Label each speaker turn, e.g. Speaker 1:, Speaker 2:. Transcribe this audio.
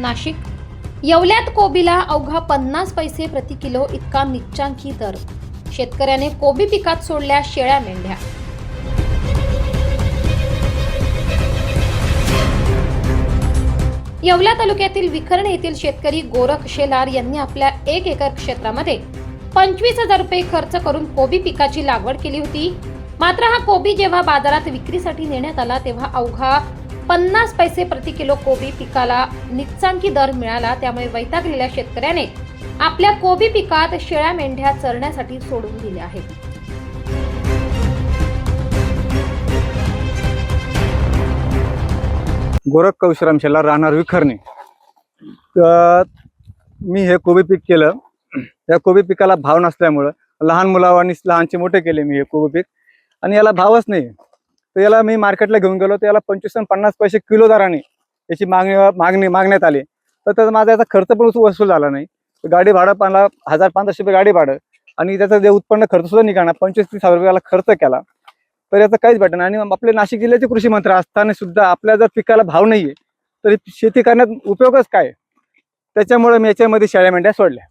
Speaker 1: नाशिक. येवल्यात कोबीला अवघा पन्नास पैसे प्रति किलो इतका निच्चांकी दर. शेतकऱ्याने कोबी पिकात सोडल्या शेळ्या मेंढ्या. येवला तालुक्यातील विखरण येथील शेतकरी गोरख शेलार यांनी आपल्या एक एकर क्षेत्रामध्ये पंचवीस हजार रुपये खर्च करून कोबी पिकाची लागवड केली होती. मात्र हा कोबी जेव्हा बाजारात विक्रीसाठी नेण्यात आला तेव्हा अवघा पन्नास पैसे प्रति किलो कोबी पिकाला निच्चांकी दर मिळाला त्यामुळे वैतागलेल्या शेतकऱ्याने आपल्या कोबी पिकात शेळ्या मेंढ्या चरण्यासाठी सोडून दिल्या आहेत
Speaker 2: गोरख कौशराम शेला राहणार विखरणे. तर मी हे कोबी पीक केलं. या कोबी पिकाला भाव नसल्यामुळं लहान मुलावानी लहानचे मोठे केले मी हे कोबी पीक. आणि याला भावच नाही तर याला मी मार्केटला घेऊन गेलो. तर याला पंचवीस पन्नास पैसे किलो दराने याची मागणी मागणी मागण्यात आली. तर त्याचा माझा याचा खर्च पण वसूल झाला नाही. गाडी भाडं मला हजार पंधराशे रुपये गाडी भाडं. आणि त्याचं जे उत्पन्न खर्च सुद्धा निघाला पंचवीस तीस हजार रुपयाला खर्च केला. तर याचं काहीच भेटणार आणि आपले नाशिक जिल्ह्याचे कृषी मंत्री असताना सुद्धा आपल्या जर पिकाला भाव नाहीये तर शेती करण्यात उपयोगच काय? त्याच्यामुळे मी याच्यामध्ये शेळ्या मेंढ्या सोडल्या.